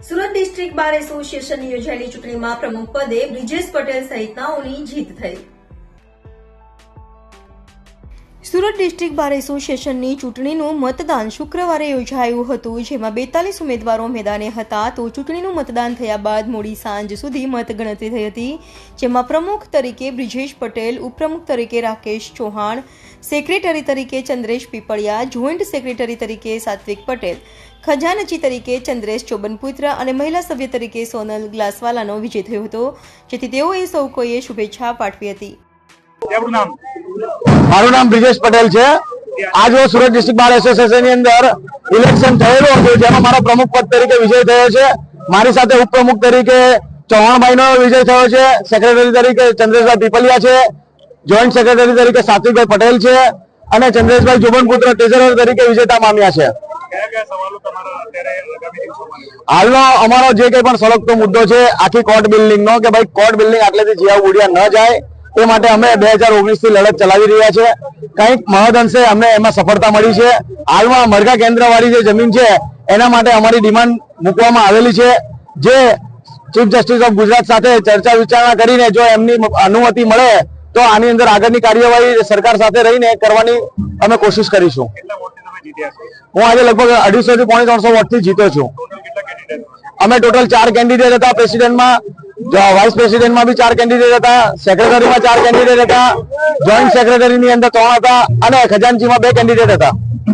Surat district બાર એસોસિએશનની યોજાયેલી ચૂંટણીમાં પ્રમુખ પદે બ્રિજેશ પટેલ સહિતનાઓની જીત થઈ. સુરત ડિસ્ટ્રિક્ટ બાર એસોસિએશનની ચૂંટણીનું મતદાન શુક્રવારે યોજાયું હતું, જેમાં બેતાલીસ ઉમેદવારો મેદાને હતા. તો ચૂંટણીનું મતદાન થયા બાદ મોડી સાંજ સુધી મતગણતરી થઈ હતી, જેમાં પ્રમુખ તરીકે બ્રિજેશ પટેલ, ઉપપ્રમુખ તરીકે રાકેશ ચૌહાણ, સેક્રેટરી તરીકે ચંદ્રેશ પીપળિયા, જોઈન્ટ સેક્રેટરી તરીકે સાત્વિક પટેલ, ખજાનચી તરીકે ચંદ્રેશ ચોબનપુત્ર અને મહિલા સભ્ય તરીકે સોનલ ગ્લાસવાલાનો વિજય થયો હતો, જેથી તેઓએ સૌ કોઈએ શુભેચ્છા પાઠવી હતી. મારું નામ બ્રિજેશ પટેલ છે. આજ રોજ સુરત ડિસ્ટ્રિક્ટ બાર એસોસિએશનની અંદર ઇલેક્શન થયેલું હતું જેમાં મારો પ્રમુખ પદ તરીકે વિજય થયો છે. મારી સાથે ઉપપ્રમુખ તરીકે ચૌહાણભાઈ નો વિજય થયો છે. સેક્રેટરી તરીકે ચંદ્રેશભાઈ પીપલિયા છે. જોઈન્ટ સેક્રેટરી તરીકે સાત્વિકભાઈ પટેલ છે અને ચંદ્રેશભાઈ જુબનપુત્ર ટ્રેઝરર તરીકે વિજેતા મામ્યા છે? હાલનો અમારો જે કઈ પણ સળગતો મુદ્દો છે આખી કોર્ટ બિલ્ડિંગ નો કે ભાઈ કોર્ટ બિલ્ડિંગ આટલેથી જીયા ઉડિયા ન જાય તે માટે અમે બે હજાર ઓગણીસથી લડત ચલાવી રહ્યા છે. કંઈક મહદઅંશે અમને એમાં સફળતા મળી છે. હાલમાં મરઘા કેન્દ્ર વાળી જે જમીન છે, એના માટે અમારી ડિમાન્ડ મૂકવામાં આવેલી છે. જે ચીફ જસ્ટિસ ઓફ ગુજરાત સાથે ચર્ચા વિચારણા કરીને જો એમની અનુમતિ મળે, તો આની અંદર આગળની કાર્યવાહી સરકાર સાથે રહીને કરવાની અમે કોશિશ કરીશું. હું આજે લગભગ અઢીસો થી પોણે ત્રણસો વોટથી જીતો છું. અમે ટોટલ ચાર કેન્ડિડેટ હતા પ્રેસિડેન્ટમાં. વાઇસ પ્રેસિડેન્ટમાં બી ચાર કેન્ડિડેટ હતા સેક્રેટરીમાં ચાર કેન્ડિડેટ હતા જોઈન્ટ સેક્રેટરીની અંદર ત્રણ હતા, અને ખજાનચીમાં બે કેન્ડિડેટ હતા.